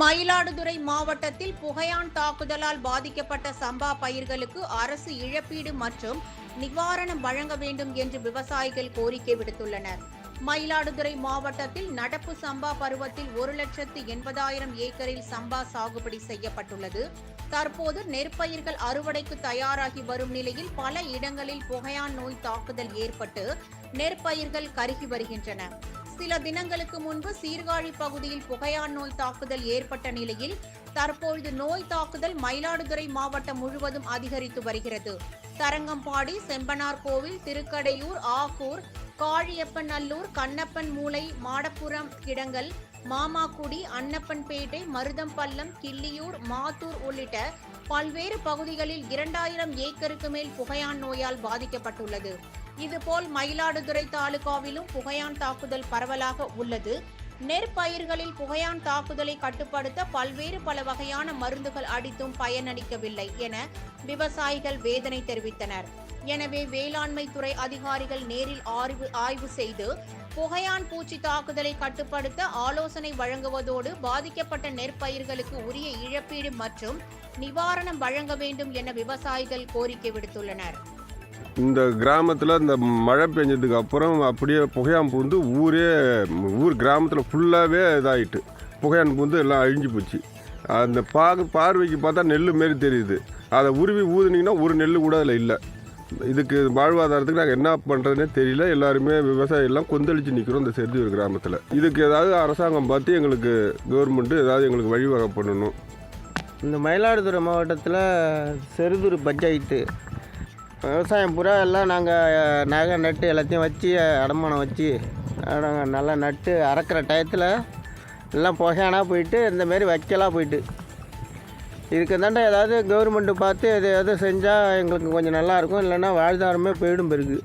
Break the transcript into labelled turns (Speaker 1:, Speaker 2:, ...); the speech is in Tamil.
Speaker 1: மயிலாடுதுறை மாவட்டத்தில் புகையான் தாக்குதலால் பாதிக்கப்பட்ட சம்பா பயிர்களுக்கு அரசு இழப்பீடு மற்றும் நிவாரணம் வழங்க வேண்டும் என்று விவசாயிகள் கோரிக்கை விடுத்துள்ளனர். மயிலாடுதுறை மாவட்டத்தில் நடப்பு சம்பா பருவத்தில் ஒரு லட்சத்து எண்பதாயிரம் ஏக்கரில் சம்பா சாகுபடி செய்யப்பட்டுள்ளது. தற்போது நெற்பயிர்கள் அறுவடைக்கு தயாராகி வரும் நிலையில் பல இடங்களில் புகையான் நோய் தாக்குதல் ஏற்பட்டு நெற்பயிர்கள் கருகி வருகின்றன. சில தினங்களுக்கு முன்பு சீர்காழி பகுதியில் புகையான் நோய் தாக்குதல் ஏற்பட்ட நிலையில் தற்பொழுது நோய் தாக்குதல் மயிலாடுதுறை மாவட்டம் முழுவதும் அதிகரித்து வருகிறது. தரங்கம்பாடி செம்பனார் கோவில் திருக்கடையூர் ஆகூர் காழியப்பநல்லூர் கண்ணப்பன் மூலை மாடப்புறம் கிடங்கல் மாமாக்குடி அன்னப்பன்பேட்டை மருதம்பள்ளம் கிள்ளியூர் மாத்தூர் உள்ளிட்ட பல்வேறு பகுதிகளில் இரண்டாயிரம் ஏக்கருக்கு மேல் புகையான் நோயால் பாதிக்கப்பட்டுள்ளது. இதுபோல் மயிலாடுதுறை தாலுகாவிலும் புகையான் தாக்குதல் பரவலாக உள்ளது. நெற்பயிர்களில் புகையான் தாக்குதலை கட்டுப்படுத்த பல்வேறு பல வகையான மருந்துகள் அடித்தும் பயனளிக்கவில்லை என விவசாயிகள் வேதனை தெரிவித்தனர். எனவே வேளாண்மை துறை அதிகாரிகள் நேரில் ஆய்வு ஆய்வு செய்து புகையான் பூச்சி தாக்குதலை கட்டுப்படுத்த ஆலோசனை வழங்குவதோடு பாதிக்கப்பட்ட நெற்பயிர்களுக்கு உரிய இழப்பீடு மற்றும் நிவாரணம் வழங்க வேண்டும் என விவசாயிகள் கோரிக்கை விடுத்துள்ளனர்.
Speaker 2: இந்த கிராமத்தில் இந்த மழை பெஞ்சதுக்கு அப்புறம் அப்படியே புகையான் பூந்து ஊரே ஊர் கிராமத்தில் ஃபுல்லாகவே இதாகிட்டு புகையான் பூந்து எல்லாம் அழிஞ்சு போச்சு. அந்த பார்க்க பார்வைக்கு பார்த்தா நெல் மாரி தெரியுது. அதை உருவி ஊதுனீங்கன்னா ஒரு நெல் கூட அதில் இல்லை. இதுக்கு வாழ்வாதாரத்துக்கு நாங்கள் என்ன பண்ணுறதுனே தெரியல. எல்லாருமே விவசாயம் எல்லாம் கொந்தளிச்சு நிற்கிறோம் இந்த செருதூர் கிராமத்தில். இதுக்கு ஏதாவது அரசாங்கம் பார்த்து எங்களுக்கு கவர்மெண்ட்டு ஏதாவது எங்களுக்கு வழிவகை பண்ணணும்.
Speaker 3: இந்த மயிலாடுதுறை மாவட்டத்தில் செருதூர் பஞ்சாயத்து விவசாயம் பூரா எல்லாம் நாங்கள் நகை நட்டு எல்லாத்தையும் வச்சு அடமானம் வச்சு நாங்கள் நல்லா நட்டு அறக்கிற டயத்தில் எல்லாம் புகையானா போயிட்டு இந்தமாரி வைக்கலாம் போயிட்டு. இதுக்கு தாண்டா ஏதாவது கவர்மெண்ட்டு பார்த்து எது செஞ்சால் எங்களுக்கு கொஞ்சம் நல்லாயிருக்கும் இல்லைன்னா வாழ்தாரமே போயிடும் பெருக்கு